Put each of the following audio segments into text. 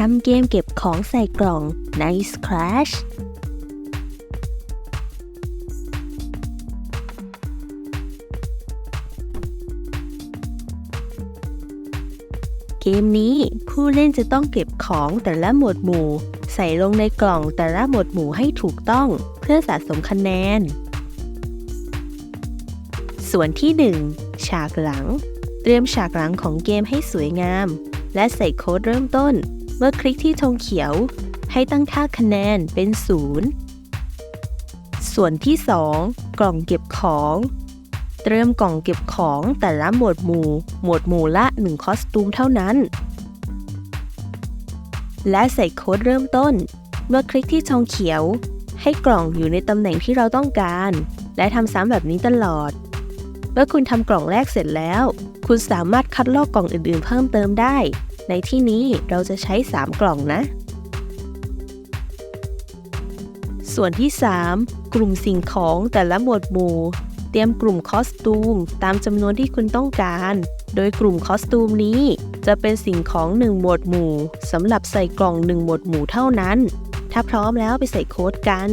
ทำเกมเก็บของใส่กล่อง Nice Crash เกมนี้ผู้เล่นจะต้องเก็บของแต่ละหมวดหมู่ ใส่ลงในกล่องแต่ละหมวดหมู่ให้ถูกต้องเพื่อสะสมคะแนน ส่วนที่ 1 ฉากหลัง เตรียมฉากหลังของเกมให้สวยงาม และใส่โค้ดเริ่มต้น เมื่อคลิกที่ธงเขียว ให้ตั้งค่าคะแนนเป็น 0 ส่วนที่ 2 กล่องเก็บของเตรียมกล่องเก็บของแต่ละหมวดหมู่ หมวดหมู่ละ 1 คอสตูมเท่านั้น และใส่โค้ดเริ่มต้น เมื่อคลิกที่ธงเขียว ให้กล่องอยู่ในตำแหน่งที่เราต้องการ และทำซ้ำแบบนี้ตลอด เมื่อคุณทำกล่องแรกเสร็จแล้ว คุณสามารถคัดลอกกล่องอื่นๆ เพิ่มเติมได้ ในที่นี้เราจะใช้ 3 กล่องนะ ส่วนที่ 3 กลุ่มสิ่งของแต่ละหมวดหมู่ เตรียมกลุ่มคอสตูม ตามจำนวนที่คุณต้องการ โดยกลุ่มคอสตูมนี้ จะเป็นสิ่งของ 1 หมวดหมู่สำหรับใส่กล่อง 1 หมวดหมู่เท่านั้น ถ้าพร้อมแล้วไปใส่โค้ดกัน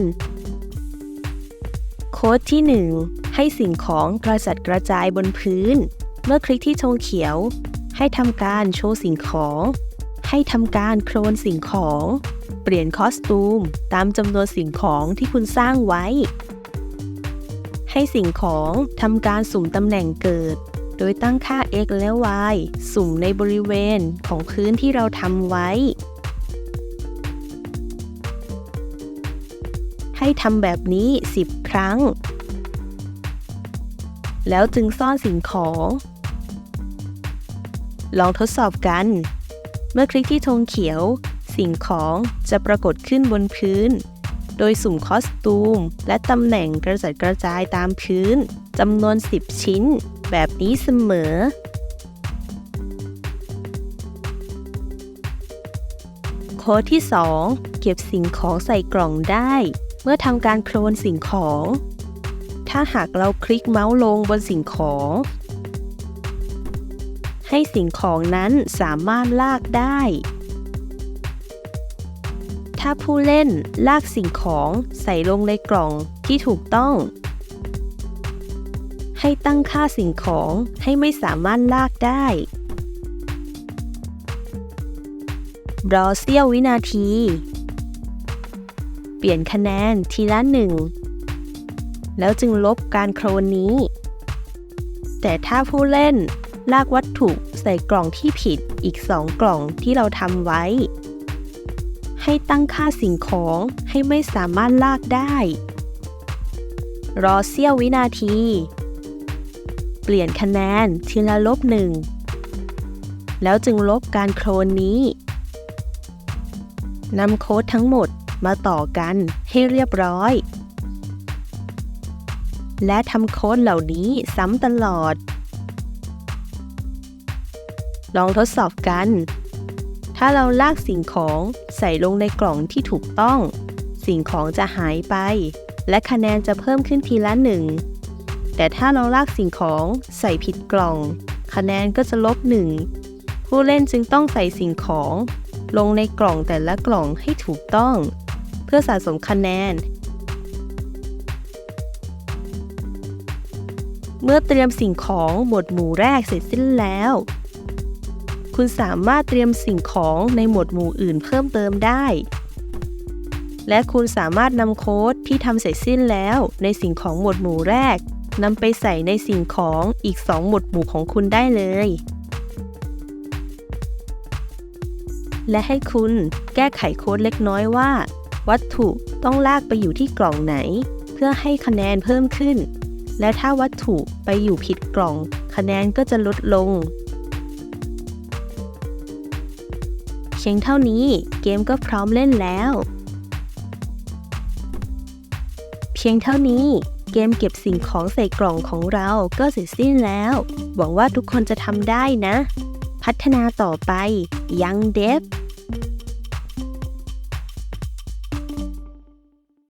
โค้ดที่ 1 ให้สิ่งของกระจัดกระจายบนพื้น เมื่อคลิกที่ธงเขียว ให้ทำการโชว์สิ่งของ ให้ทำการโคลนสิ่งของ เปลี่ยนคอสตูม ตามจำนวนสิ่งของที่คุณสร้างไว้ ให้สิ่งของทำการสุ่มตำแหน่งเกิด โดยตั้งค่า x และ y สุ่มในบริเวณของพื้นที่เราทำไว้ ให้ทำแบบนี้ 10 ครั้ง แล้วจึงซ่อนสิ่งของ ลองทดสอบกัน เมื่อคลิกที่ธงเขียว สิ่งของจะปรากฏขึ้นบนพื้น โดยสุ่มคอสตูม และตำแหน่งกระจัดกระจายตามพื้นจำนวน 10 ชิ้น แบบนี้เสมอโค้ดที่ 2 เก็บสิ่งของใส่กล่องได้ เมื่อทำการโคลนสิ่งของ ถ้าหากเราคลิกเมาส์ลงบนสิ่งของ ให้สิ่งของนั้นสามารถลากได้ ถ้าผู้เล่นลากสิ่งของใส่ลงในกล่องที่ถูกต้อง ให้ตั้งค่าสิ่งของให้ไม่สามารถลากได้รอเสี้ยววินาที เปลี่ยนคะแนนทีละหนึ่ง แล้วจึงลบการโคลนนี้ แต่ถ้าผู้เล่น ลากวัตถุใส่กล่องที่ผิดอีกสองกล่องที่เราทำไว้ ให้ตั้งค่าสิ่งของให้ไม่สามารถลากได้ รอเสี้ยววินาที เปลี่ยนคะแนนทีละลบหนึ่ง แล้วจึงลบการโคลนนี้นำโค้ดทั้งหมดมาต่อกันให้เรียบร้อย และทำโค้ดเหล่านี้ซ้ำตลอด ลองทดสอบกัน ถ้าเราลากสิ่งของใส่ลงในกล่องที่ถูกต้อง สิ่งของจะหายไป และคะแนนจะเพิ่มขึ้นทีละหนึ่ง แต่ถ้าเราลากสิ่งของใส่ผิดกล่อง คะแนนก็จะลบหนึ่งผู้เล่นจึงต้องใส่สิ่งของ ลงในกล่องแต่ละกล่องให้ถูกต้อง เพื่อสะสมคะแนนเมื่อเตรียมสิ่งของหมวดหมู่แรกเสร็จสิ้นแล้ว คุณสามารถเตรียมสิ่งของในหมวดหมู่อื่นเพิ่มเติมได้ และคุณสามารถนำโค้ดที่ทำเสร็จสิ้นแล้วในสิ่งของหมวดหมู่แรกนำไปใส่ในสิ่งของอีก 2 หมวดหมู่ของคุณได้เลย และให้คุณแก้ไขโค้ดเล็กน้อยว่า วัตถุต้องลากไปอยู่ที่กล่องไหน เพื่อให้คะแนนเพิ่มขึ้น และถ้าวัตถุไปอยู่ผิดกล่อง คะแนนก็จะลดลง เพียงเท่านี้เกมก็พร้อมเล่นแล้ว เพียงเท่านี้เกมเก็บสิ่งของใส่กล่องของเราก็เสร็จสิ้นแล้ว หวังว่าทุกคนจะทำได้นะ พัฒนาต่อไปยังเดฟ